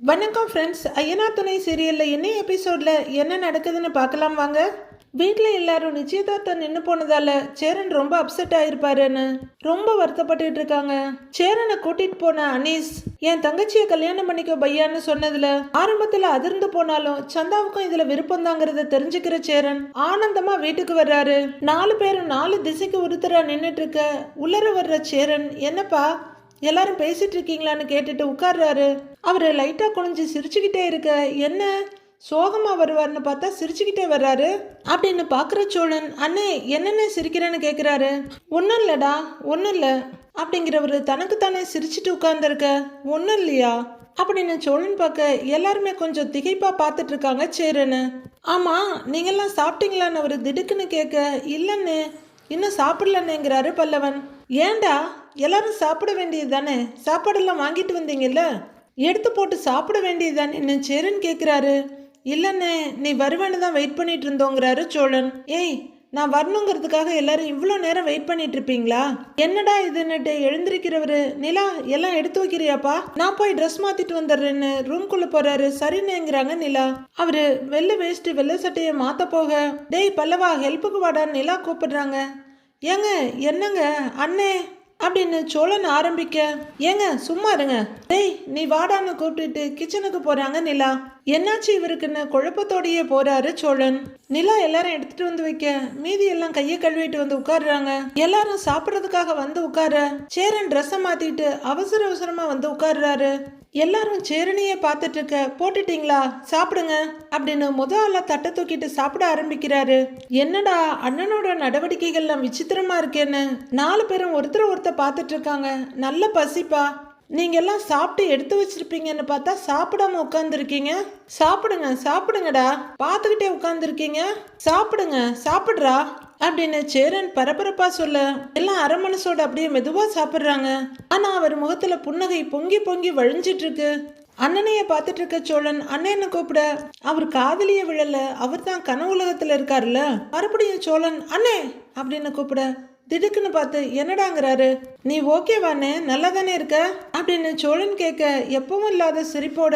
வணக்கம் ஃப்ரெண்ட்ஸ் ஐயனா துணை சீரியலில் என்ன எபிசோடில் என்ன நடக்குதுன்னு பார்க்கலாம் வாங்க. வீட்டில் எல்லாரும் நிச்சயதார்த்தம் நின்று போனதால சேரன் ரொம்ப அப்செட் ஆயிருப்பாருன்னு ரொம்ப வருத்தப்பட்டு இருக்காங்க. சேரனை கூட்டிட்டு போன அனீஸ் என் தங்கச்சியை கல்யாணம் பண்ணிக்கோ பையான்னு சொன்னதுல ஆரம்பத்தில் அதிர்ந்து போனாலும் சந்தாவுக்கும் இதுல விருப்பம் தாங்கிறத தெரிஞ்சுக்கிற சேரன் ஆனந்தமா வீட்டுக்கு வர்றாரு. நாலு பேரும் நாலு திசைக்கு ஒருத்தரா நின்றுட்டு இருக்க உள்ளர வர்ற சேரன் என்னப்பா எல்லாரும் பேசிட்டு இருக்கீங்களான்னு கேட்டுட்டு உட்கார்றாரு. அவர் லைட்டாக குனிஞ்சு சிரிச்சுக்கிட்டே இருக்க என்ன? சோகமாக வருவார்னு பார்த்தா சிரிச்சுக்கிட்டே வர்றாரு? அப்படின்னு பார்க்குற சோழன் அண்ணே என்னென்ன சிரிக்கிறேன்னு கேட்குறாரு ஒன்றும் இல்லைடா ஒன்றும் இல்லை. அப்படிங்கிறவர் தனக்குத்தானே சிரிச்சுட்டு உட்கார்ந்துருக்க ஒன்றும் இல்லையா? அப்படின்னு சோழன் பார்க்க எல்லாருமே கொஞ்சம் திகைப்பாக பார்த்துட்டு இருக்காங்க சேருன்னு. ஆமாம் நீங்கள்லாம் சாப்பிட்டீங்களான்னு அவர் திடுக்குன்னு கேட்க இல்லைன்னு இன்னும் சாப்பிடலன்னுங்கிறாரு பல்லவன். ஏன்டா? எல்லாரும் சாப்பிட வேண்டியது தானே சாப்பாடெல்லாம் வாங்கிட்டு வந்தீங்கல்ல? எடுத்து போட்டு சாப்பிட வேண்டியது தானே சேருன்னு கேட்குறாரு இல்லைண்ணே நீ வருவேன்னு தான் வெயிட் பண்ணிட்டு இருந்தோங்கிறாரு சோழன். ஏய் நான் வரணுங்கிறதுக்காக எல்லாரும் இவ்வளோ நேரம் வெயிட் பண்ணிட்டு இருப்பீங்களா? என்னடா இதுன்னுட்டு எழுந்திருக்கிறவரு? நிலா எல்லாம் எடுத்து வைக்கிறியாப்பா? நான் போய் ட்ரெஸ் மாத்திட்டு வந்துடுறேன்னு ரூம்குள்ள போறாரு. சரின்னுங்கிறாங்க நிலா. அவரு வெள்ளை வேஸ்ட் வெள்ளை சட்டையை மாத்த போக டேய் பல்லவா ஹெல்ப்புக்கு வாடான்னு நிலா கூப்பிடுறாங்க. ஏங்க என்னங்க? அண்ணே. அப்படின்னு சோழன் ஆரம்பிக்க ஏங்க சும்மா இருங்க. டேய் நீ வாடான்னு கூப்பிட்டுட்டு கிச்சனுக்கு போறாங்க நிலா. என்னாச்சு இவருக்குன்னு குழப்பத்தோடயே போறாரு சோழன். நிலா எல்லாரும் எடுத்துட்டு வந்து வைக்க மீதி எல்லாம் கையை கழுவிட்டு வந்து உட்காடுறாங்க எல்லாரும் சாப்பிட்றதுக்காக வந்து உட்கார சேரன் ட்ரெஸ்ஸை மாத்திட்டு அவசர அவசரமா வந்து உட்காடுறாரு எல்லாரும் சேரனையே பார்த்துட்டு இருக்க போட்டுட்டீங்களா? சாப்பிடுங்க அப்படின்னு முத ஆளா தட்டை தூக்கிட்டு சாப்பிட ஆரம்பிக்கிறாரு. என்னடா அண்ணனோட நடவடிக்கைகள்லாம் விசித்திரமா இருக்கேன்னு நாலு பேரும் ஒருத்தர் ஒருத்தர் பார்த்துட்டு இருக்காங்க நல்ல பசிப்பா? நீங்க எல்லாம் சாப்பிட்டு எடுத்து வச்சிருப்பீங்கன்னு பார்த்தா சாப்பிடாம உட்காந்துருக்கீங்க சாப்பிடுங்க சாப்பிடுங்கடா. பார்த்துக்கிட்டே உட்காந்துருக்கீங்க சாப்பிடுங்க சாப்பிட்றா. அப்படின்னு சேரன் பரபரப்பா சொல்ல எல்லாம் அரை மனசோட அப்படியே மெதுவா சாப்பிட்றாங்க. ஆனா அவர் முகத்துல புன்னகை பொங்கி பொங்கி வழிஞ்சிட்டு இருக்கு அண்ணனைய பார்த்துட்டு இருக்க சோழன் அண்ணனை கூப்பிட அவர் காதலிய விழல அவர் தான் கன உலகத்துல இருக்காருல்ல. மறுபடியும் சோழன் அண்ணே! அப்படின்னு கூப்பிட திடுக்குன்னு பார்த்து என்னடாங்கிறாரு? நீ ஓகேவானே நல்லா தானே இருக்க? அப்படின்னு சோழன் கேட்க எப்பவும் இல்லாத சிரிப்போட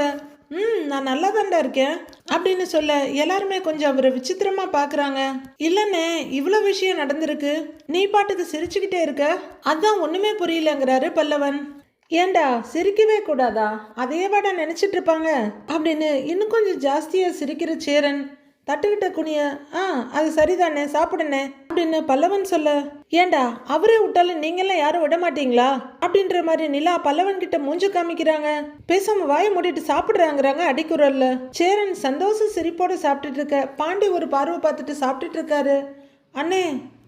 ம் நான் நல்லா தாண்டா இருக்கேன். அப்படின்னு சொல்ல எல்லாருமே கொஞ்சம் அவரை விசித்திரமா பாக்குறாங்க. இல்லைண்ணே இவ்வளோ விஷயம் நடந்திருக்கு. நீ பாட்டுக்கு சிரிச்சுக்கிட்டே இருக்க. அதான் ஒண்ணுமே புரியலங்கிறாரு பல்லவன். ஏண்டா சிரிக்கவே கூடாதா? அதே வாடா நினைச்சிட்டு இருப்பாங்க? அப்படின்னு இன்னும் கொஞ்சம் ஜாஸ்தியா சிரிக்கிற சேரன் தட்டுக்கிட்ட குனிய ஆ அது சரிதானே சாப்பிடுனே அப்படின்னு பல்லவன் சொல்ல ஏண்டா அவரே விட்டாலும் நீங்கெல்லாம் யாரும் விட மாட்டீங்களா? அப்படின்ற மாதிரி நிலா பல்லவன் கிட்ட மூஞ்ச காமிக்கிறாங்க. பேசாம வாயை மூடிட்டு சாப்பிடுறாங்கிறாங்க அடிக்குரல்ல. சேரன் சந்தோஷ சிரிப்போட சாப்பிட்டுட்டு இருக்க பாண்டி ஒரு பார்வை பார்த்துட்டு சாப்பிட்டுட்டு இருக்காரு. அண்ணே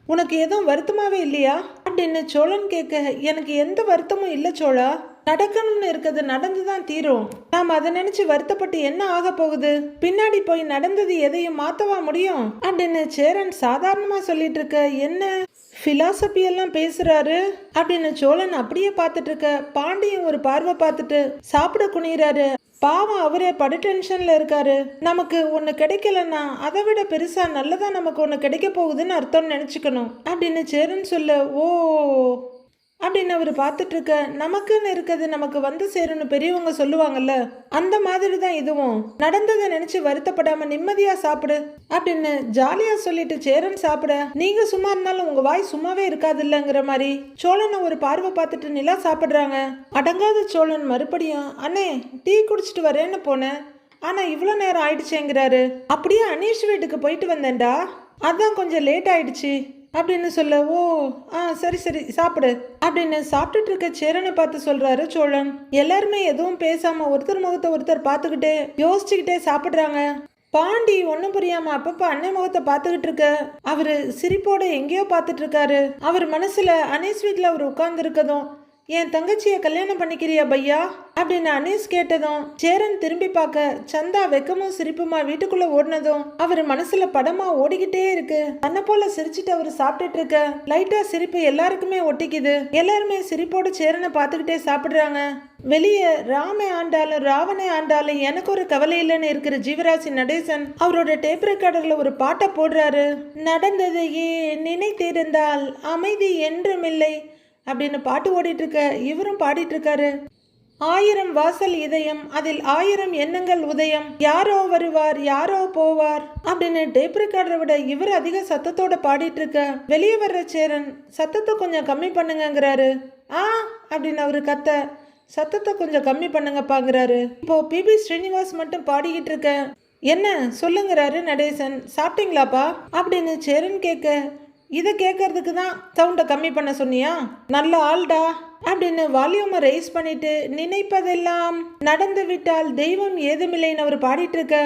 உனக்கு எதுவும் வருத்தமாவே இல்லையா? அப்படின்னு சோழன் கேட்க எனக்கு எந்த வருத்தமும் இல்லை சோழா. நடக்கணும்னு இருக்கிறது நடந்துதான் தீரும். நாம் அதை நினைச்சு வருத்தப்பட்டு என்ன ஆக போகுது? பின்னாடி போய் நடந்தது எதையும் மாத்தவா முடியும்? அப்படின்னு சேரன் சாதாரணமா சொல்லிட்டு இருக்க என்ன? பிலாசபி எல்லாம் பேசுறாரு? அப்படின்னு சோழன் அப்படியே பார்த்துட்டு இருக்க பாண்டியன் ஒரு பார்வை பார்த்துட்டு சாப்பிட குனிகிறாரு பாவம் அவரே படு டென்ஷன்ல இருக்காரு. நமக்கு ஒன்று கிடைக்கலன்னா அதை விட பெருசா நல்லதா நமக்கு ஒன்று கிடைக்க போகுதுன்னு அர்த்தம் நினச்சிக்கணும். அப்படின்னு சேரன் சொல்ல ஓ அப்படின்னு அவர் பார்த்துட்டு இருக்க நமக்குன்னு இருக்கிறது நமக்கு வந்து சேரும்னு பெரியவங்க சொல்லுவாங்கல்ல அந்த மாதிரி தான் இதுவும். நடந்ததை நினைச்சு வருத்தப்படாம நிம்மதியா சாப்பிடு அப்படின்னு ஜாலியா சொல்லிட்டு சேரன் சாப்பிட நீங்க சும்மா இருந்தாலும் உங்க வாய் சும்மாவே இருக்காது இல்லைங்கிற மாதிரி சோழனை ஒரு பார்வை பார்த்துட்டு நிலா சாப்பிடுறாங்க. அடங்காத சோழன் மறுபடியும் அண்ணே டீ குடிச்சிட்டு வரேன்னு போனேன். ஆனா இவ்வளோ நேரம் ஆயிடுச்சேங்கிறாரு. அப்படியே அனீஷ் வீட்டுக்கு போயிட்டு வந்தேன்டா. அதான் கொஞ்சம் லேட் ஆயிடுச்சு. அப்படின்னு சொல்ல ஓ ஆ சரி சரி சாப்பிடு அப்படின்னு சாப்பிட்டுட்டு இருக்க சேரனை பார்த்து சொல்றாரு சோழன். எல்லாருமே எதுவும் பேசாம ஒருத்தர் முகத்தை ஒருத்தர் பார்த்துக்கிட்டே யோசிச்சுக்கிட்டே சாப்பிடுறாங்க. பாண்டி ஒன்றும் புரியாம அப்பப்ப அன்னை முகத்தை பார்த்துக்கிட்டு இருக்க அவரு சிரிப்போட எங்கேயோ பார்த்துட்டு இருக்காரு. அவர் மனசுல அனீஸ் வீட்டில் அவர் உட்கார்ந்து இருக்கதும் என் தங்கச்சியை கல்யாணம் பண்ணிக்கிறியா பையா? அப்படின்னு அனீஸ் கேட்டதும் சேரன் திரும்பி பார்க்க சந்தா வெக்கமும் சிரிப்புமா வீட்டுக்குள்ள ஓடினதும் அவர் மனசுல படமா ஓடிக்கிட்டே இருக்கு. தன்னை போல சிரிச்சிட்டு அவர் சாப்பிட்டுட்டு இருக்க லைட்டா சிரிப்பு எல்லாருக்குமே ஒட்டிக்குது. எல்லாருமே சிரிப்போட சேரனை பார்த்துக்கிட்டே சாப்பிடுறாங்க. வெளியே ராமே ஆண்டாலும் ராவணே ஆண்டாலும் எனக்கு ஒரு கவலை இல்லைன்னு இருக்கிற ஜீவராசி நடேசன் அவரோட டேப் ரெக்கார்டர்ல ஒரு பாட்டை போடுறாரு. நடந்ததையே நினைத்திருந்தால் அமைதி என்றுமில்லை. அப்படின்னு பாட்டு ஓடிட்டு இருக்க இவரும் பாடிட்டு இருக்காரு ஆயிரம் வாசல் இதயம் அதில் ஆயிரம் எண்ணங்கள் உதயம். யாரோ வருவார் யாரோ போவார் அப்படின்னு டேப் ரெக்கார்டரை விட இவர் அதிக சத்தத்தோட பாடிட்டு இருக்க வெளியே வர்ற சேரன் சத்தத்தை கொஞ்சம் கம்மி பண்ணுங்கிறாரு ஆ அப்படின்னு அவரு கத்த. சத்தத்தை கொஞ்சம் கம்மி பண்ணுங்கப்பாங்கிறாரு. இப்போ பிபி ஸ்ரீனிவாஸ் மட்டும் பாடிக்கிட்டு இருக்க என்ன சொல்லுங்கிறாரு நடேசன். சாப்பிட்டீங்களாப்பா? அப்படின்னு சேரன் கேட்க. இதை கேட்கறதுக்கு தான் சவுண்டை கம்மி பண்ண சொன்னியா? நல்ல ஆள்டா. அப்படின்னு வால்யூமை ரைஸ் பண்ணிட்டு நினைப்பதெல்லாம் நடந்து விட்டால் தெய்வம் ஏதுமில்லைன்னு அவர் பாடிட்டு இருக்க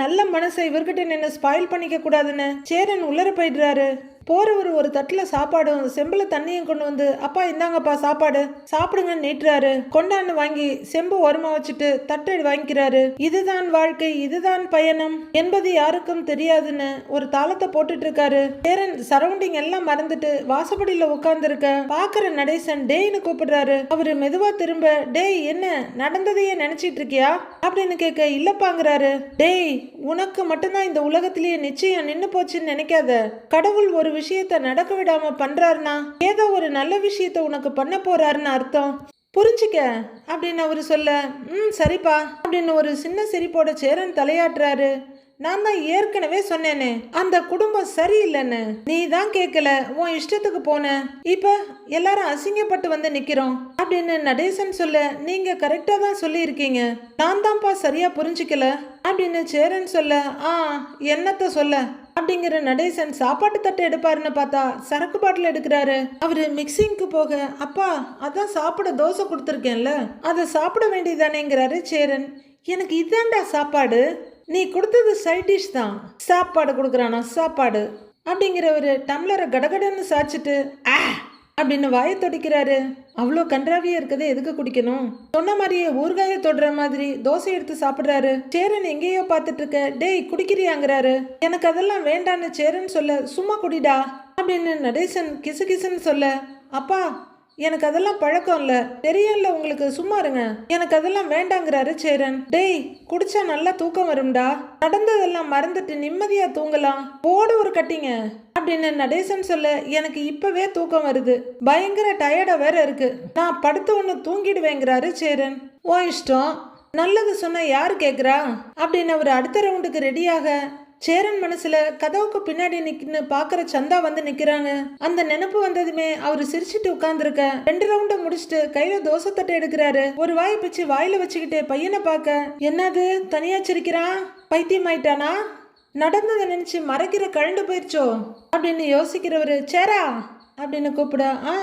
நல்ல மனசை இவர்கிட்ட நின்று ஸ்பாயில் பண்ணிக்க கூடாதுன்னு சேரன் உள்ளர போயிடுறாரு. போறவர் ஒரு தட்டுல சாப்பாடும் செம்புல தண்ணியும் கொண்டு வந்து அப்பா இந்தாங்கப்பா சாப்பாடு. சாப்பிடுங்கன்னு நீட்டுறாரு. கொண்டான்னு வாங்கி செம்பு ஓரமா வச்சுட்டு தட்டை வாங்கிக்கிறாரு. இதுதான் வாழ்க்கை இதுதான் பயணம் என்பது யாருக்கும் தெரியாதுன்னு ஒரு தாளத்தை போட்டுட்டு இருக்காரு சேரன் சரௌண்டிங் எல்லாம் மறந்துட்டு வாசப்படியில உட்கார்ந்து இருக்க பாக்குற நடேசன் டேய்னு கூப்பிடுறாரு. அவரு மெதுவா திரும்ப டேய் என்ன நடந்ததையே நினைச்சிட்டு இருக்கியா அப்படின்னு கேட்க இல்லப்பாங்கிறாரு. டேய் உனக்கு மட்டும்தான் இந்த உலகத்திலேயே நிச்சயம் நின்னு போச்சுன்னு நினைக்காத. கடவுள் ஒரு விஷயத்த நடக்க விடாம பண்றாருனா ஏதோ ஒரு நல்ல விஷயத்த உனக்கு பண்ண போறாருன்னு அர்த்தம். புரிஞ்சுக்க அப்படின்னு அவரு சொல்ல ம் சரிப்பா அப்படின்னு ஒரு சின்ன சிரிப்போட சேரன் தலையாட்டுறாரு. நான் தான் ஏற்கனவே சொன்னேனே அந்த குடும்பம் சரியில்லைன்னு. நீ தான் கேட்கல உன் இஷ்டத்துக்கு போன. இப்ப எல்லாரும் அசிங்கப்பட்டு வந்து நிக்கிறோம் அப்படின்னு நடேசன் சொல்ல நீங்க கரெக்டா தான் சொல்லியிருக்கீங்க. நான் தான்ப்பா சரியா புரிஞ்சுக்கல அப்படின்னு சேரன் சொல்ல ஆ என்னத்த சொல்ல? அப்படிங்கிற நடேசன் சாப்பாட்டு தட்டை எடுப்பாருன்னு பார்த்தா சரக்கு பாட்டில் எடுக்கிறாரு. அவரு மிக்சிங்க்கு போக அப்பா அதான் சாப்பிட தோசை கொடுத்துருக்கேன்ல அதை சாப்பிட வேண்டியதானேங்கிறாரு சேரன். எனக்கு இதான்டா சாப்பாடு நீ கொடுத்தது சைட் டிஷ் தான். சாப்பாடு கொடுக்குறானா சாப்பாடு. அப்படிங்கிற ஒரு டம்ளரை கடகடன்னு சாச்சிட்டு ஆ அப்படின்னு வாயை தொடிக்கிறாரு? அவ்வளோ கன்றாவியே இருக்கதை எதுக்கு குடிக்கணும்? சொன்ன மாதிரியே ஊறுகாய தொடுற மாதிரி தோசை எடுத்து சாப்பிடுறாரு. சேரன் எங்கேயோ பார்த்துட்டு இருக்க டேய் குடிக்கிறியாங்கிறாரு. எனக்கு அதெல்லாம் வேண்டான்னு சேரன் சொல்ல சும்மா குடிடா. அப்படின்னு நடேசன் கிசு கிசுன்னு சொல்ல அப்பா எனக்கு அதெல்லாம் பழக்கம் இல்ல. தெரியும்ல உங்களுக்கு சும்மா இருங்க. எனக்கு அதெல்லாம் வேண்டாங்கிறாரு சேரன். டேய் குடிச்சா நல்லா தூக்கம் வரும்டா. நடந்ததெல்லாம் மறந்துட்டு நிம்மதியா தூங்கலாம். போடு ஒரு கட்டிங்க. அப்படின்னு நடேசன் சொல்ல எனக்கு இப்பவே தூக்கம் வருது. பயங்கர டயர்டா வேற இருக்கு. நான் படுத்து ஒன்று தூங்கிடுவேங்கிறாரு சேரன். ஓ இஷ்டம். நல்லது சொன்ன யாரு கேக்குறா? அப்படின்னு அவர் அடுத்த ரவுண்டுக்கு ரெடியாக சேரன் மனசுல கதவுக்கு பின்னாடி நிக்கின்னு பாக்குற சந்தா வந்து நிக்கிறாங்க அந்த நினப்பு வந்ததுமே அவரு சிரிச்சிட்டு உட்கார்ந்துருக்க. ரெண்டு ரவுண்ட முடிச்சிட்டு கையில தோசை தட்டை எடுக்கிறாரு. ஒரு வாய் பிச்சு வாயில வச்சுக்கிட்டு பையனை பார்க்க. என்னது? தனியா சிரிக்கிறான் பைத்தியம் ஆயிட்டானா நடந்ததை நினைச்சு மறைக்கிற கழண்டு போயிருச்சோ? அப்படின்னு யோசிக்கிறவரு சேரா? அப்படின்னு கூப்பிட ஆ.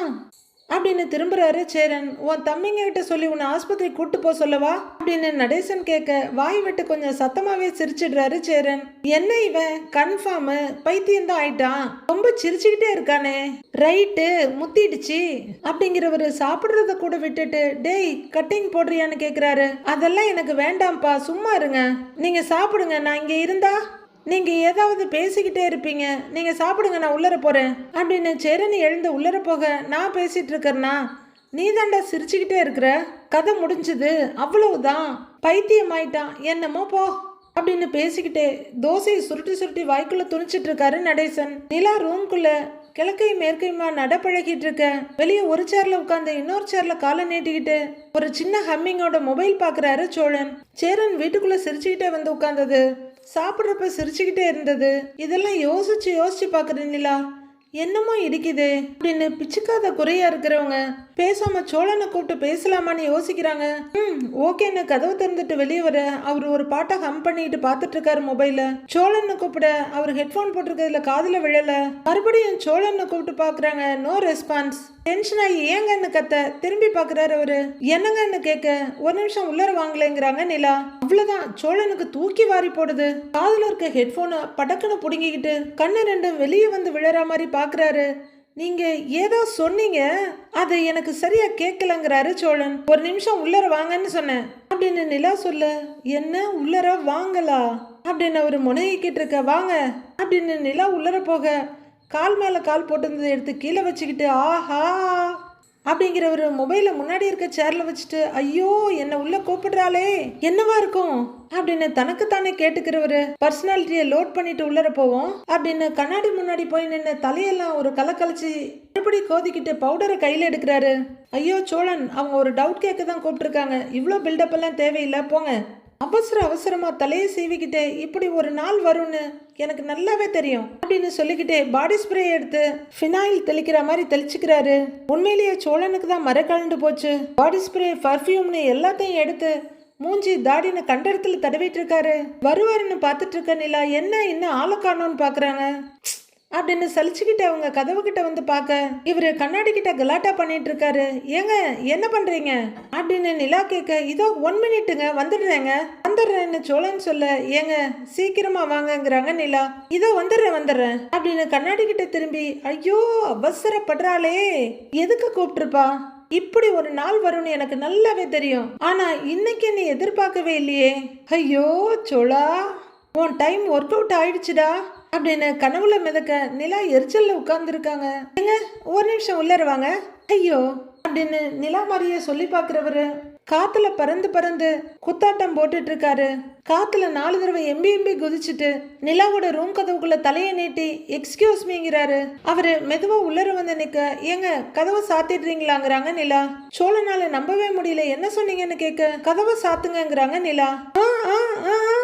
அப்படின்னு திரும்புறாரு சேரன். உன் தம்பிங்க கிட்ட சொல்லி உன்னை ஆஸ்பத்திரி கூட்டு போக சொல்லவா? அப்படின்னு நடேசன் கேட்க வாய் விட்டு கொஞ்சம் சத்தமாவே சிரிச்சிடுறாரு சேரன். என்ன இவன்? கன்ஃபார்ம் பைத்தியம் தான் ஆயிட்டான். ரொம்ப சிரிச்சுக்கிட்டே இருக்கானே. ரைட்டு முத்திடுச்சு. அப்படிங்கிறவரு சாப்பிடுறத கூட விட்டுட்டு டேய் கட்டிங் போடுறியான்னு கேக்குறாரு. அதெல்லாம் எனக்கு வேண்டாம்ப்பா. சும்மா இருங்க. நீங்க சாப்பிடுங்க. நான் இங்க இருந்தா? நீங்க ஏதாவது பேசிக்கிட்டே இருப்பீங்க. நீங்க சாப்பிடுங்க நான் உள்ளர போறேன். அப்படின்னு சேரன் எழுந்து உள்ளர போக நான் பேசிட்டு இருக்கறனா நீ தாண்டா சிரிச்சுக்கிட்டே இருக்கிற? கதை முடிஞ்சது. அவ்வளவுதான். பைத்தியம் ஆயிட்டான். என்னமோ போ. அப்படின்னு பேசிக்கிட்டே தோசையை சுருட்டி சுருட்டி வாய்க்குள்ள துணிச்சிட்டு இருக்காரு நடேசன். நிலா ரூம்குள்ள கிழக்கையும் மேற்கையுமா நடப்பழகிட்டு இருக்க. வெளியே ஒரு சேர்ல உட்காந்து இன்னொரு சேர்ல காலை நீட்டிக்கிட்டு ஒரு சின்ன ஹம்மிங்கோட மொபைல் பாக்குறாரு சோழன். சேரன் வீட்டுக்குள்ள சிரிச்சுக்கிட்டே வந்து உட்காந்தது சாப்பிட்றப்ப சிரிச்சுக்கிட்டே இருந்தது. இதெல்லாம் யோசிச்சு யோசிச்சு பார்க்குறீங்களா என்னமோ இடிக்குது. அப்படின்னு பிச்சுக்காத குறையா இருக்கிறவங்க பேசாம சோழனை கூப்பிட்டு பேசலாமான்னு யோசிக்கிறாங்க. ம் ஓகேன்னு கதவு திறந்துட்டு வெளியே வர அவர் ஒரு பாட்டை ஹம் பண்ணிட்டு பார்த்துட்டு இருக்காரு மொபைல சோழனை கூப்பிட அவர் ஹெட்ஃபோன் போட்டிருக்கிறதுல காதுல விழல. மறுபடியும் சோழனை கூப்பிட்டு பாக்குறாங்க நோ ரெஸ்பான்ஸ் டென்ஷன் ஆகி ஏங்கன்னு கத்த. திரும்பி பாக்குறாரு அவரு. என்னங்கன்னு கேட்க ஒரு நிமிஷம் உள்ளர வாங்கலைங்கிறாங்க நிலா. அவ்வளவுதான் சோழனுக்கு தூக்கி வாரி போடுது. காதுல இருக்க ஹெட்போனை படக்குன்னு புடுங்கிக்கிட்டு கண்ணு ரெண்டும் வெளியே வந்து விழற மாதிரி பாக்குறாரு நீங்கள் ஏதோ சொன்னீங்க அது எனக்கு சரியாக கேட்கலங்கிறாரு சோழன். ஒரு நிமிஷம் உள்ளர வாங்கன்னு சொன்னேன். அப்படின்னு நிலா சொல்ல என்ன உள்ளர வாங்கலா? அப்படின்னு அவர் முனகிக்கிட்டு இருக்க வாங்க. அப்படின்னு நிலா உள்ளர போக கால் மேலே கால் போட்டிருந்ததை எடுத்து கீழே வச்சுக்கிட்டு ஆஹா. அப்படிங்கிறவர் மொபைலை முன்னாடி இருக்க சேர்ல வச்சுட்டு ஐயோ என்ன உள்ள கூப்பிடுறாளே என்னவா இருக்கும்? அப்படின்னு தனக்குத்தானே கேட்டுக்கிறவரு பர்சனாலிட்டியை லோட் பண்ணிட்டு உள்ளர போவோம் அப்படின்னு கண்ணாடி முன்னாடி போய் நின்று தலையெல்லாம் ஒரு களை கலைச்சி மறுபடி கோதிக்கிட்டு பவுடரை கையில் எடுக்கிறாரு. ஐயோ சோழன் அவங்க ஒரு டவுட் கேட்க தான் கூப்பிட்டுருக்காங்க. இவ்வளோ பில்டப் எல்லாம் தேவையில்லை போங்க. அவசர அவசரமா தலையை சீவிக்கிட்டே இப்படி ஒரு நாள் வரும்னு எனக்கு நல்லாவே தெரியும் அப்படின்னு சொல்லிக்கிட்டே பாடி ஸ்ப்ரே எடுத்து ஃபினாயில் தெளிக்கிற மாதிரி தெளிச்சுக்கிறாரு. உண்மையிலேயே சோழனுக்கு தான் மர கலண்டு போச்சு. பாடி ஸ்ப்ரே பர்ஃப்யூம்னு எல்லாத்தையும் எடுத்து மூஞ்சி தாடின்னு கண்ட இடத்துல தடவிட்டு இருக்காரு. வருவாருன்னு பார்த்துட்டு இருக்க நிலா என்ன இன்னும் ஆளை காணோன்னு பாக்குறாங்க அப்படின்னு சலிச்சுக்கிட்டு அவங்க கதவு கிட்ட வந்து பார்க்க இவர் கண்ணாடி கிட்ட கலாட்டா பண்ணிட்டு இருக்காரு ஏங்க என்ன பண்றீங்க? அப்படின்னு நிலா கேட்க இதோ ஒன் மினிட்டுங்க வந்துடுறேங்க. வந்துடுறேன்னு சோழன் சொல்ல ஏங்க சீக்கிரமா வாங்கங்கிறாங்க நிலா. இதோ வந்துடுறேன் வந்துடுறேன் அப்படின்னு கண்ணாடி கிட்ட திரும்பி ஐயோ அவசரப்படுறாளே. எதுக்கு கூப்பிட்டுருப்பா? இப்படி ஒரு நாள் வரும்னு எனக்கு நல்லாவே தெரியும். ஆனா இன்னைக்கு என்னை எதிர்பார்க்கவே இல்லையே. ஐயோ சோழா உன் டைம் ஒர்க் அவுட் ஆயிடுச்சுடா. அப்படின்னு கனவுல மிதக்க நிலா எரிச்சல்ல உட்கார்ந்துருக்காங்க. ஏங்க ஒரு நிமிஷம் உள்ளர வாங்க ஐயோ அப்படின்னு நிலா மாதிரியே சொல்லி பார்க்குறவரு காத்துல பறந்து பறந்து குத்தாட்டம் போட்டுட்டு இருக்காரு காத்துல நாலு தடவை எம்பி எம்பி குதிச்சுட்டு நிலாவோட ரூம் கதவுக்குள்ள தலையை நீட்டி எக்ஸ்கியூஸ் மீங்கிறாரு அவரு மெதுவா உள்ளர வந்து நிக்க ஏங்க கதவை சாத்திடுறீங்களாங்கிறாங்க நிலா. சோழனால நம்பவே முடியல என்ன சொன்னீங்கன்னு கேட்க கதவை சாத்துங்கங்கிறாங்க நிலா. ஆ ஆ ஆ ஆ. ஆ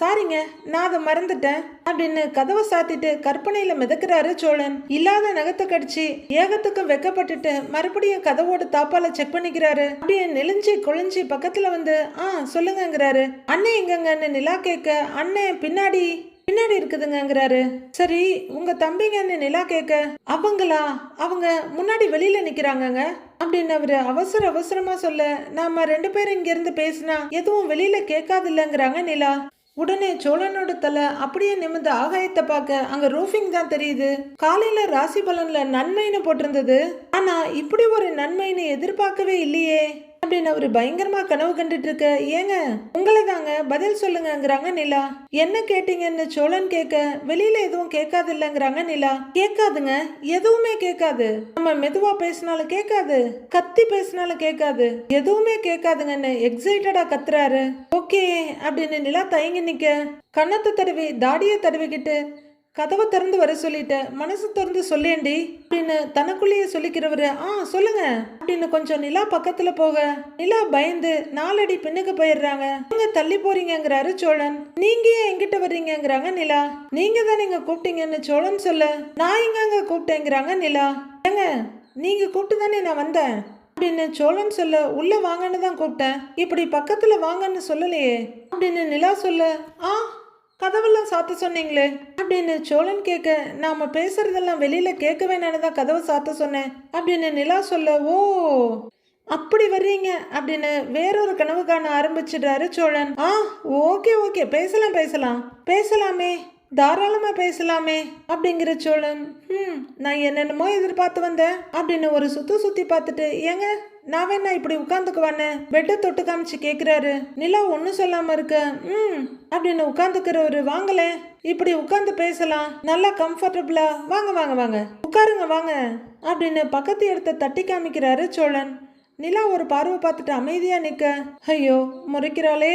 சாரிங்க நான் அதை மறந்துட்டேன். அப்படின்னு கதவை சாத்திட்டு கற்பனையில மிதக்கிறாரு சோழன். இல்லாத நகத்தை கடிச்சு ஏகத்துக்கும் வெக்கப்பட்டுட்டு மறுபடியும் கதவோட தாப்பால செக் பண்ணிக்கிறாரு. அப்படியே நெளிஞ்சு குளிஞ்சு பக்கத்துல வந்து ஆ சொல்லுங்கங்கிறாரு. அண்ணன் எங்கங்கன்னு நிலா கேட்க அண்ணன் பின்னாடி பின்னாடி இருக்குதுங்கங்கிறாரு. சரி உங்க தம்பிங்கன்னு நிலா கேட்க அவங்களா? அவங்க முன்னாடி வெளியில நிக்கிறாங்கங்க. அப்படின்னு அவரு அவசர அவசரமா சொல்ல நாம ரெண்டு பேரும் இங்க இருந்து பேசினா எதுவும் வெளியில கேட்காது இல்லைங்கிறாங்க நிலா. உடனே சோழனோட தலை அப்படியே நிமிந்து ஆகாயத்தை பார்க்க அங்க ரூஃபிங் தான் தெரியுது. காலையில ராசி பலன்ல நன்மைன்னு போட்டிருந்தது. ஆனா இப்படி ஒரு நன்மைன்னு எதிர்பார்க்கவே இல்லையே. அப்படின்னு அவர் பயங்கரமா கனவு கண்டுட்டு இருக்க ஏங்க? உங்களை தாங்க. பதில் சொல்லுங்கிறாங்க நிலா. என்ன கேட்டீங்கன்னு சோழன் கேட்க வெளியில எதுவும் கேட்காது இல்லைங்கிறாங்க நிலா. கேட்காதுங்க. எதுவுமே கேட்காது. நம்ம மெதுவா பேசினாலும் கேட்காது. கத்தி பேசினாலும் கேட்காது. எதுவுமே கேட்காதுங்கன்னு எக்ஸைட்டடா கத்துறாரு. ஓகே அப்படின்னு நிலா தயங்கி நிக்க கன்னத்தை தடவி தாடியை தடவிக்கிட்டு கதவை திறந்து வர சொல்லிட்டேன். மனசு திறந்து சொல்லேண்டி அப்படின்னு தனக்குள்ளேயே சொல்லிக்கிறவர் ஆ சொல்லுங்க. அப்படின்னு கொஞ்சம் நிலா பக்கத்துல போக நிலா பயந்து நாலடி பின்னுக்கு போயிடுறாங்க. நீங்க தள்ளி போறீங்கிறாரு சோழன். நீங்க ஏன் எங்கிட்ட வர்றீங்கிறாங்க நிலா. நீங்க தான் நீங்க கூப்பிட்டீங்கன்னு சோழன் சொல்ல நான் எங்கங்க கூப்பிட்டேங்கிறாங்க நிலா. ஏங்க நீங்க கூப்பிட்டு தானே நான் வந்தேன். அப்படின்னு சோழன் சொல்ல உள்ள வாங்கன்னு தான் கூப்பிட்டேன். இப்படி பக்கத்துல வாங்கன்னு சொல்லலையே. அப்படின்னு நிலா சொல்ல ஆ கதவெல்லாம் சாத்த சொன்னீங்களே? அப்படின்னு சோழன் கேட்க நாம பேசுறதெல்லாம் வெளியில கேட்க வேணான்னு தான் கதவை சாத்த சொன்னேன் அப்படின்னு நிலா சொல்ல ஓ அப்படி வர்றீங்க அப்படின்னு வேறொரு கனவு காண ஆரம்பிச்சிடுறாரு சோழன். ஆ ஓகே ஓகே பேசலாம் பேசலாம். பேசலாமே தாராளமா பேசலாமே அப்படிங்கிற சோழன். ம் நான் என்னென்னமோ எதிர்பார்த்து வந்தேன் அப்படின்னு ஒரு சுத்து சுத்தி பார்த்துட்டு ஏங்க நான் வேணா இப்படி உட்காந்துக்குவானே பெட்டை தொட்டு காமிச்சு கேட்குறாரு நிலா ஒன்றும் சொல்லாமல் இருக்க ம் அப்படின்னு உட்காந்துக்கிறவரு வாங்கலே. இப்படி உட்காந்து பேசலாம். நல்லா கம்ஃபர்டபுளா வாங்க வாங்க வாங்க உட்காருங்க வாங்க அப்படின்னு பக்கத்து இடத்த தட்டி காமிக்கிறாரு சோழன். நிலா ஒரு பார்வை பார்த்துட்டு அமைதியாக நிற்க ஐயோ முறைக்கிறாளே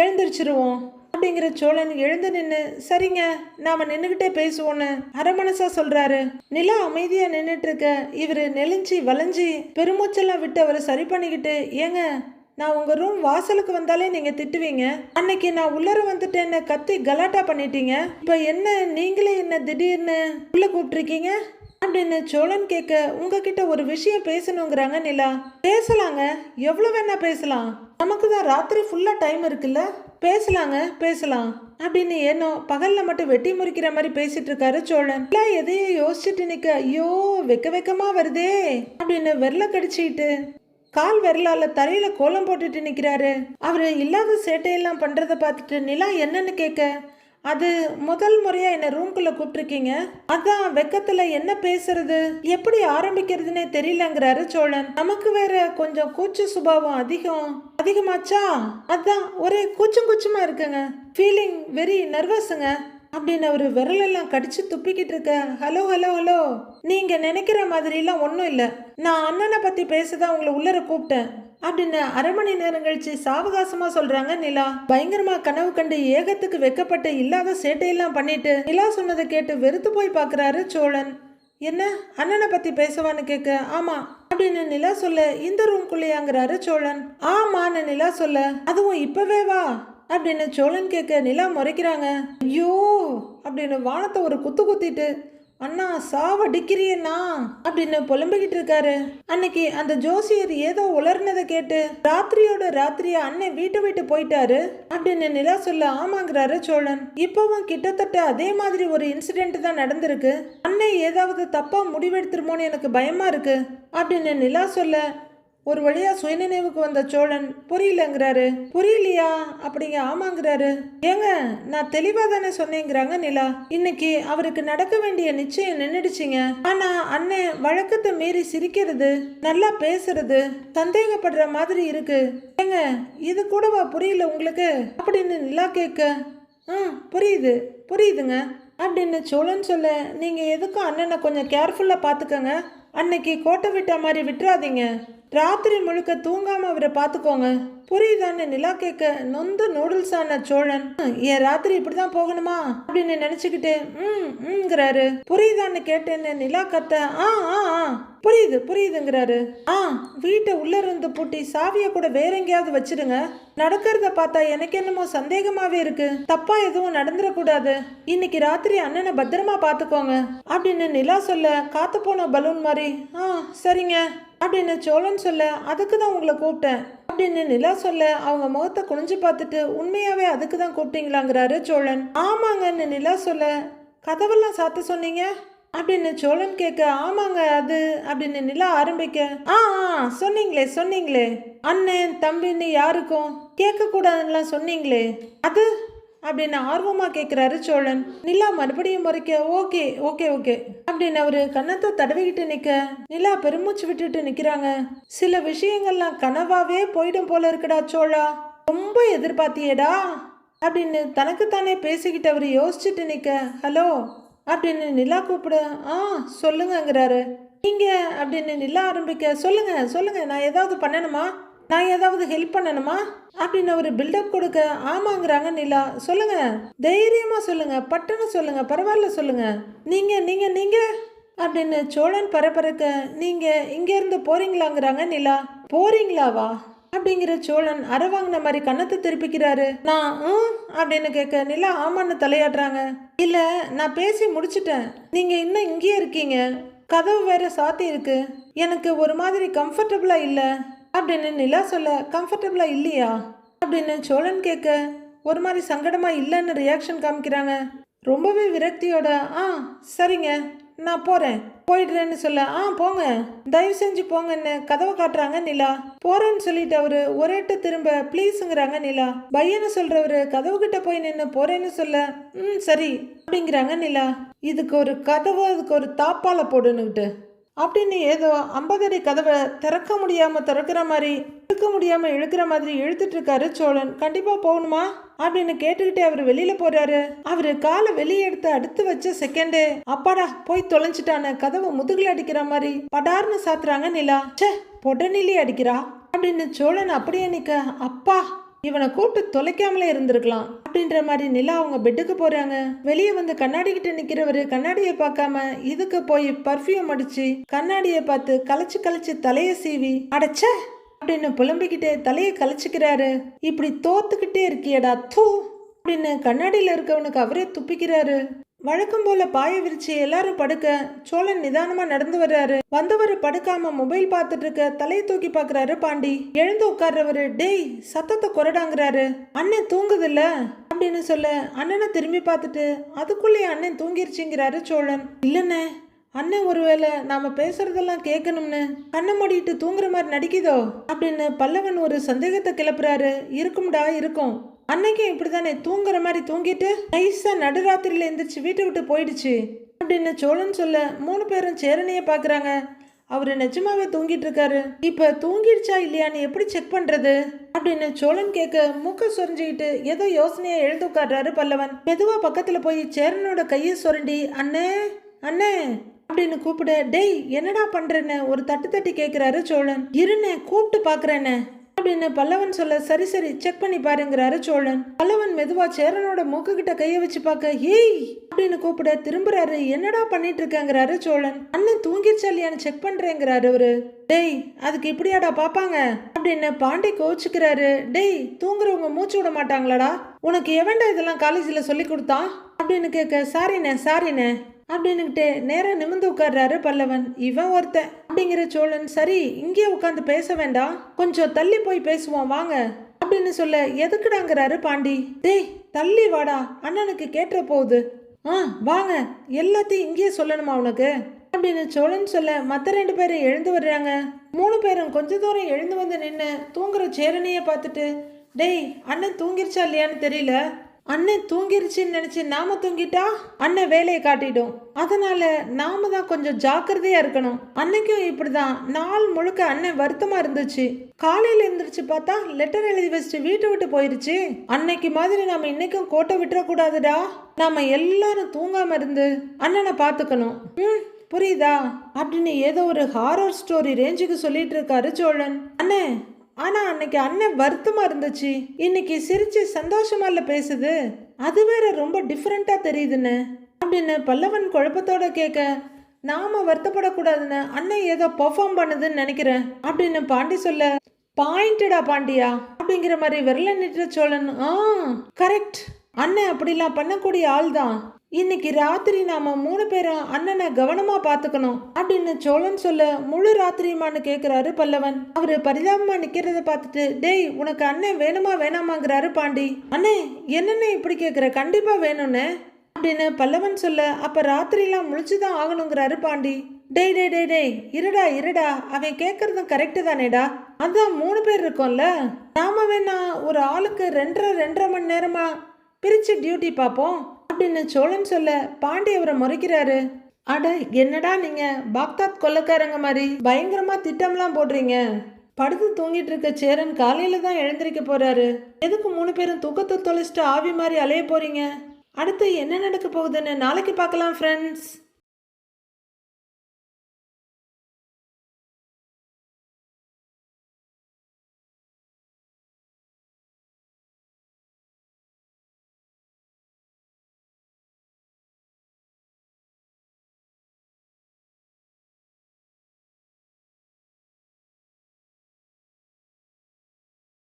எழுந்திருச்சிருவோம். அப்படிங்கிற சோழன் எழுந்து நின்று சரிங்க நாம நின்றுகிட்டே பேசுவோன்னு அரமனசா சொல்றாரு. நிலா அமைதியா நின்றுட்டு இருக்க இவரு நெலிஞ்சி வளைஞ்சி பெருமூச்செல்லாம் விட்டு அவரை சரி பண்ணிக்கிட்டு ஏங்க நான் உங்க ரூம் வாசலுக்கு வந்தாலே நீங்க திட்டுவீங்க? அன்னைக்கு நான் உள்ளர வந்துட்டேன்னு கத்தி கலாட்டா பண்ணிட்டீங்க. இப்ப என்ன நீங்களே என்ன திடீர்னு உள்ள கூப்பிட்டுருக்கீங்க? அப்படின்னு சோழன் கேட்க உங்ககிட்ட ஒரு விஷயம் பேசணுங்கிறாங்க நிலா. பேசலாங்க எவ்வளவு வேணா பேசலாம். நமக்கு தான் ராத்திரி ஃபுல்லா டைம் இருக்குல்ல? பேசலாங்க பேசலாம். அப்படின்னு ஏனோ பகல்ல மட்டும் வெட்டி முறிக்கிற மாதிரி பேசிட்டு இருக்காரு சோழன். இல்லை எதையோ யோசிச்சுட்டு நிக்க ஐயோ வெக்க வெக்கமா வருதே அப்படின்னு விரல கடிச்சிட்டு கால் விரலால தரையில கோலம் போட்டுட்டு நிக்கிறாரு. அவரு இல்லாத சேட்டையெல்லாம் பண்றத பார்த்துட்டு நிலா என்னன்னு கேட்க அது முதல் முறையா என்ன ரூம்குள்ள கூப்பிட்டுருக்கீங்க? அதான் வெக்கத்துல என்ன பேசுறது? எப்படி ஆரம்பிக்கிறதுனே தெரியலங்கிறாரு சோழன். நமக்கு வேற கொஞ்சம் கூச்ச சுபாவம் அதிகம். அதிகமாச்சா? அதான் ஒரே கூச்சம் கூச்சமா இருக்குங்க. ஃபீலிங் வெரி நர்வஸுங்க அப்படின்னு அவரு விரலெல்லாம் கடிச்சு துப்பிக்கிட்டு இருக்க. ஹலோ ஹலோ ஹலோ நீங்க நினைக்கிற மாதிரிலாம் ஒன்றும் இல்லை. நான் அண்ணனை பத்தி பேசதான் உங்களை உள்ளர கூப்பிட்டேன். அப்படின்னு அரை மணி நேரம் கழிச்சு சாவகாசமா சொல்றாங்க நிலா. பயங்கரமா கனவு கண்டு ஏகத்துக்கு வெக்கப்பட்டு இல்லாத சேட்டையெல்லாம் பண்ணிட்டு நிலா சொன்னதை கேட்டு வெறுத்து போய் பார்க்கறாரு சோழன். என்ன? அண்ணனை பத்தி பேசவான்னு கேட்க ஆமா அப்படின்னு நிலா சொல்ல இந்த ரூம்குள்ளேயாங்கிறாரு சோழன். ஆமான்னு நிலா சொல்ல அதுவும் இப்பவே வா அப்படின்னு சோழன் கேட்க நிலா முறைக்கிறாங்க. ஐயோ அப்படின்னு வானத்தை ஒரு குத்து குத்திட்டு அண்ணா சாவடிக்கிறியண்ணா அப்படின்னு புலம்பிக்கிட்டு இருக்காரு. அன்னைக்கு அந்த ஜோசியர் ஏதோ உளர்னதை கேட்டு ராத்திரியோட ராத்திரியா அண்ணன் வீட்டை விட்டு போயிட்டாரு அப்படின்னு நிலா சொல்ல ஆமாங்கிறாரு சோழன். இப்பவும் கிட்டத்தட்ட அதே மாதிரி ஒரு இன்சிடென்ட் தான் நடந்திருக்கு. அண்ணன் ஏதாவது தப்பா முடிவெடுத்துருமோன்னு எனக்கு பயமா இருக்கு அப்படின்னு நிலா சொல்ல ஒரு வழியா சுயநினைவுக்கு வந்த சோழன் புரியலங்கிறாரு. புரியலையா? அப்படிங்க ஆமாங்கிறாரு. ஏங்க நான் தெளிவா தானே சொன்னேங்கிறாங்க நிலா. இன்னைக்கு அவருக்கு நடக்க வேண்டிய நிச்சயம் நின்னுடுச்சிங்க. ஆனா அண்ணன் வழக்கத்தை மீறி சிரிக்கிறது நல்லா பேசுறது சந்தேகப்படுற மாதிரி இருக்கு. ஏங்க இது கூடவா புரியல உங்களுக்கு? அப்படின்னு நிலா கேட்க ம் புரியுது புரியுதுங்க. அப்படின்னு சோழன் சொல்ல நீங்கள் எதுக்கும் அண்ணனை கொஞ்சம் கேர்ஃபுல்லாக பார்த்துக்கங்க அன்னைக்கு கோட்டை விட்ட மாதிரி விட்டுறாதீங்க. ராத்திரி முழுக்க தூங்காம அவரை பார்த்துக்கோங்க. புரியுதான்னு நிலா கேட்க நொந்து நூடுல்ஸ் ஆன சோழன் என் ராத்திரி இப்படிதான் போகணுமா? அப்படின்னு நினைச்சுக்கிட்டு ம் ம்ங்கிறாரு. புரியுதான்னு கேட்டேன்னு நிலா கத்த ஆ ஆ ஆ புரியுது புரியுதுங்கிறாரு. ஆ வீட்டை உள்ள இருந்து பூட்டி சாவியை கூட வேற எங்கேயாவது வச்சிடுங்க நடக்கிறத பார்த்தா எனக்கு என்னமோ சந்தேகமாவே இருக்கு. தப்பா எதுவும் நடந்துடக்கூடாது இன்னைக்கு ராத்திரி அண்ணனை பத்திரமா பார்த்துக்கோங்க. அப்படின்னு நிலா சொல்ல காத்து போன பலூன் மாதிரி ஆ சரிங்க. அப்படின்னு சோழன் சொல்ல அதுக்கு தான் உங்களை கூப்பிட்டேன். அப்படின்னு நிலா சொல்ல அவங்க முகத்தை குனிஞ்சு பார்த்துட்டு உண்மையாவே அதுக்கு தான் கூப்பிட்டீங்களாங்கிறாரு சோழன். ஆமாங்கன்னு நிலா சொல்ல கதவெல்லாம் சாத்த சொன்னீங்க? அப்படின்னு சோழன் கேட்க ஆமாங்க அது அப்படின்னு நிலா ஆரம்பிக்க ஆ ஆ சொன்னீங்களே சொன்னீங்களே அண்ணன் தம்பின்னு யாருக்கும் கேட்க சொன்னீங்களே அது அப்படின்னு ஆர்வமாக கேட்குறாரு சோழன். நிலா மறுபடியும் முறைக்க ஓகே ஓகே ஓகே அப்படின்னு அவரு கன்னத்தை தடவிக்கிட்டு நிற்க நிலா பெருமூச்சு விட்டுட்டு நிற்கிறாங்க சில விஷயங்கள்லாம் கனவாவே போயிடும் போல இருக்குடா சோழா. ரொம்ப எதிர்பார்த்தியேடா அப்படின்னு தனக்குத்தானே பேசிக்கிட்டு அவர் யோசிச்சுட்டு நிற்க ஹலோ அப்படின்னு நிலா கூப்பிட ஆ சொல்லுங்கங்கிறாரு. நீங்க அப்படின்னு நிலா ஆரம்பிக்க சொல்லுங்க சொல்லுங்க நான் ஏதாவது பண்ணணுமா? நான் ஏதாவது ஹெல்ப் பண்ணணுமா? அப்படின்னு ஒரு பில்டப் கொடுக்க ஆமாங்கிறாங்க நிலா. சொல்லுங்க. தைரியமா சொல்லுங்க. பட்டுன்னு சொல்லுங்க. பரவாயில்ல சொல்லுங்க. நீங்க நீங்க நீங்க. அப்படின்னு சோழன் பரபரக்க நீங்க இங்க இருந்து போறீங்களாங்கிறாங்க நிலா. போறீங்களாவா? அப்படிங்கிற சோழன் அரை வாங்கின மாதிரி கன்னத்தை திருப்பிக்கிறாரு. நான் ம் அப்படின்னு கேட்க நிலா ஆமான்னு தலையாடுறாங்க இல்ல நான் பேசி முடிச்சிட்டேன். நீங்க இன்னும் இங்கேயே இருக்கீங்க. கதவு வேற சாத்தி இருக்கு எனக்கு ஒரு மாதிரி கம்ஃபர்டபுளா இல்லை. அப்படின்னு நிலா சொல்ல கம்ஃபர்டபுளாக இல்லையா? அப்படின்னு சோழன் கேட்க ஒரு மாதிரி சங்கடமாக இல்லைன்னு ரியாக்ஷன் காமிக்கிறாங்க. ரொம்பவே விரக்தியோட ஆ சரிங்க நான் போகிறேன் போயிடுறேன்னு சொல்ல ஆ போங்க. தயவு செஞ்சு போங்கன்னு கதவை காட்டுறாங்க நிலா. போறேன்னு சொல்லிட்டு அவரு ஒரேட்டு திரும்ப ப்ளீஸுங்கிறாங்க நிலா. பையனை சொல்றவரு கதவு கிட்ட போய் நின்று போறேன்னு சொல்ல ம் சரி அப்படிங்கிறாங்க நிலா. இதுக்கு ஒரு கதவு அதுக்கு ஒரு தாப்பால போடுன்னுக்கிட்டு அப்படின்னு ஏதோ ஐம்பதடி கதவை திறக்க முடியாமல் திறக்கிற மாதிரி இழுக்க முடியாமல் இழுக்கிற மாதிரி இழுத்துட்டு இருக்காரு சோழன். கண்டிப்பாக போகணுமா? அப்படின்னு கேட்டுக்கிட்டே அவர் வெளியில போறாரு. அவர் காலை வெளியே எடுத்து அடுத்து வச்ச செகண்டே அப்பாடா போய் தொலைஞ்சிட்டான கதவை முதுகுல அடிக்கிற மாதிரி படார்னு சாத்துறாங்க நிலா. ச்சே பொடநிலி அடிக்கிறா? அப்படின்னு சோழன் அப்படியே நிக்க அப்பா இவனை கூப்பிட்டு தொலைக்காமலே இருந்திருக்கலாம். அப்படின்ற மாதிரி நிலா அவங்க பெட்டுக்கு போறாங்க. வெளியே வந்து கண்ணாடி கிட்ட நிக்கிறவரு கண்ணாடியை பார்க்காம இதுக்கு போய் பர்ஃப்யூம் அடிச்சு கண்ணாடியை பார்த்து கலைச்சு கலைச்சு தலையை சீவி அடைச்ச! அப்படின்னு புலம்பிக்கிட்டே தலையை கலைச்சிக்கிறாரு இப்படி தோத்துக்கிட்டே இருக்கியடா தூ! அப்படின்னு கண்ணாடியில் இருக்கவனுக்கு அவரே துப்பிக்கிறாரு. வழக்கம் போல பாய விரிச்சு எல்லாரும் படுக்க சோழன் நிதானமா நடந்து வர்றாரு. வந்தவர் படுக்காம மொபைல் பார்த்துட்டு இருக்க தலையை தூக்கி பாக்குறாரு பாண்டி. எழுந்து உட்கார்றவரு டேய் சத்தத்தை குரடாங்கிறாரு அண்ணன் தூங்குதில்ல? அப்படின்னு சொல்ல அண்ணனை திரும்பி பார்த்துட்டு அதுக்குள்ளேயே அண்ணன் தூங்கிருச்சுங்கிறாரு சோழன். இல்லண்ணே அண்ணன் ஒருவேளை நாம பேசுறதெல்லாம் கேட்கணும்னு கண்ணை மூடிட்டு தூங்குற மாதிரி நடிக்குதோ? அப்படின்னு பல்லவன் ஒரு சந்தேகத்தை கிளப்புறாரு. இருக்கும்டா இருக்கும். அன்னைக்கும் இப்படிதானே தூங்குற மாதிரி தூங்கிட்டு நைஸாக நடுராத்திரியில் எந்திரிச்சு வீட்டை விட்டு போயிடுச்சு. அப்படின்னு சோழன் சொல்ல மூணு பேரும் சேரனையே பார்க்குறாங்க. அவர் நிஜமாவே தூங்கிட்டு இருக்காரு. இப்போ தூங்கிடுச்சா இல்லையான்னு எப்படி செக் பண்ணுறது அப்படின்னு சோழன் கேட்க மூக்க சொரிஞ்சுக்கிட்டு ஏதோ யோசனையை எழுந்து உட்காடுறாரு பல்லவன். மெதுவாக பக்கத்தில் போய் சேரனோட கையை சுரண்டி அண்ணே அண்ணே அப்படின்னு கூப்பிட டேய் என்னடா பண்ணுறேன்னு ஒரு தட்டு தட்டி கேட்குறாரு சோழன். இருண்ணே கூப்பிட்டு பார்க்குறேன்னு அப்படின்னு பல்லவன் சொல்ல சரி சரி செக் பண்ணி பாருங்கிறாரு சோழன். பல்லவன் மெதுவா சேரனோட மூக்கு கிட்ட கைய வச்சு பார்க்க ஏய் அப்படின்னு கூப்பிட திரும்புறாரு. என்னடா பண்ணிட்டு இருக்கேங்கிறாரு சோழன். அண்ணன் தூங்கிருச்சாலியான்னு செக் பண்றேங்கிறாரு அவரு. டேய் அதுக்கு இப்படியாடா பாப்பாங்க அப்படின்னு பாண்டி கோச்சுக்கிறாரு டேய் தூங்குறவங்க மூச்சு விட மாட்டாங்களாடா? உனக்கு எவன்டா இதெல்லாம் காலேஜில் சொல்லி கொடுத்தான் அப்படின்னு கேட்க சாரிண்ணே சாரிண்ணே. அப்படின்னுக்கிட்டு நேராக நிமிந்து உட்கார்றாரு பல்லவன். இவன் ஒருத்தன். அப்படிங்கிற சோழன். சரி இங்கே உட்காந்து பேச வேண்டாம் கொஞ்சம் தள்ளி போய் பேசுவோம் வாங்க. அப்படின்னு சொல்ல எதுக்குடாங்கிறாரு பாண்டி? டேய் தள்ளி வாடா. அண்ணனுக்கு கேட்டுற போகுது ஆ வாங்க. எல்லாத்தையும் இங்கேயே சொல்லணுமா உனக்கு? அப்படின்னு சோழன் சொல்ல மற்ற ரெண்டு பேரும் எழுந்து வர்றாங்க. மூணு பேரும் கொஞ்ச தூரம் எழுந்து வந்து நின்று தூங்குற சேரனையே பார்த்துட்டு. டேய் அண்ணன் தூங்கிருச்சா இல்லையான்னு தெரியல. அண்ணன் தூங்கிருச்சுன்னு நினச்சி நாம தூங்கிட்டா? அண்ணன் வேலையை காட்டிடும் அதனால நாம தான் கொஞ்சம் ஜாக்கிரதையா இருக்கணும். அன்னைக்கும் இப்படிதான். நாள் முழுக்க அண்ணன் வருத்தமா இருந்துச்சு. காலையில எந்திரிச்சு பார்த்தா லெட்டர் எழுதி வச்சுட்டு வீட்டை விட்டு போயிருச்சு. அன்னைக்கு மாதிரி நாம இன்னைக்கும் கோட்டை விட்டுறக்கூடாதுடா நாம எல்லாரும் தூங்காம இருந்து அண்ணனை பார்த்துக்கணும். ம் புரியுதா? அப்படின்னு ஏதோ ஒரு ஹாரர் ஸ்டோரி ரேஞ்சுக்கு சொல்லிட்டு இருக்காரு சோழன். அண்ணே ஆனால் அன்னைக்கு அண்ணன் வருத்தமாக இருந்துச்சு. இன்னைக்கு சிரிச்சு சந்தோஷமா இல்லை பேசுது. அது வேற ரொம்ப டிஃப்ரெண்ட்டாக தெரியுதுன்னு. அப்படின்னு பல்லவன் குழப்பத்தோட கேட்க நாம வருத்தப்படக்கூடாதுன்னு அண்ணன் ஏதோ பெர்ஃபார்ம் பண்ணுதுன்னு நினைக்கிறேன். அப்படின்னு பாண்டி சொல்ல பாயிண்டடா பாண்டியா? அப்படிங்கிற மாதிரி விரல நிற்ற சோழன் ஆ கரெக்ட் அண்ணன் அப்படிலாம் பண்ணக்கூடிய ஆள் தான் இன்னைக்கு ராத்திரி நாம மூணு பேரும் அண்ணனை கவனமா பாத்துக்கணும் அப்படின்னு சோழன் சொல்ல முழு ராத்திரியுமான்னு கேக்குறாரு பல்லவன். அவரு பரிதாபமா நிக்கிறத பார்த்துட்டு டேய் உனக்கு அண்ணன் வேணுமா வேணாமாங்கிறாரு பாண்டி. அண்ணே என்னென்ன இப்படி கேக்குற? கண்டிப்பா வேணும்னு. அப்படின்னு பல்லவன் சொல்ல அப்ப ராத்திரிலாம் முழிச்சுதான் ஆகணுங்கிறாரு பாண்டி. டேய் டேய் டேய் டேய் இருடா இருடா. அவன் கேட்கறதும் கரெக்டு தானேடா. அதான் மூணு பேர் இருக்கோம்ல. நாம வேணா ஒரு ஆளுக்கு ரெண்டரை ரெண்டரை மணி நேரமா பிரிச்சு டியூட்டி பார்ப்போம். அப்படின்னு சோழன் சொல்ல பாண்டி அவரை முறைக்கிறாரு. அட என்னடா நீங்க? பாக்தாத் கொள்ளக்காரங்க மாதிரி பயங்கரமா திட்டம்லாம் போடுறீங்க. படுத்து தூங்கிட்டு இருக்க சேரன் காலையில தான் எழுந்திருக்க போறாரு. எதுக்கு மூணு பேரும் தூக்கத்தை தொலைச்சிட்டு ஆவி மாதிரி அலைய போறீங்க? அடுத்து என்ன நடக்க போகுதுன்னு நாளைக்கு பார்க்கலாம் ஃப்ரெண்ட்ஸ்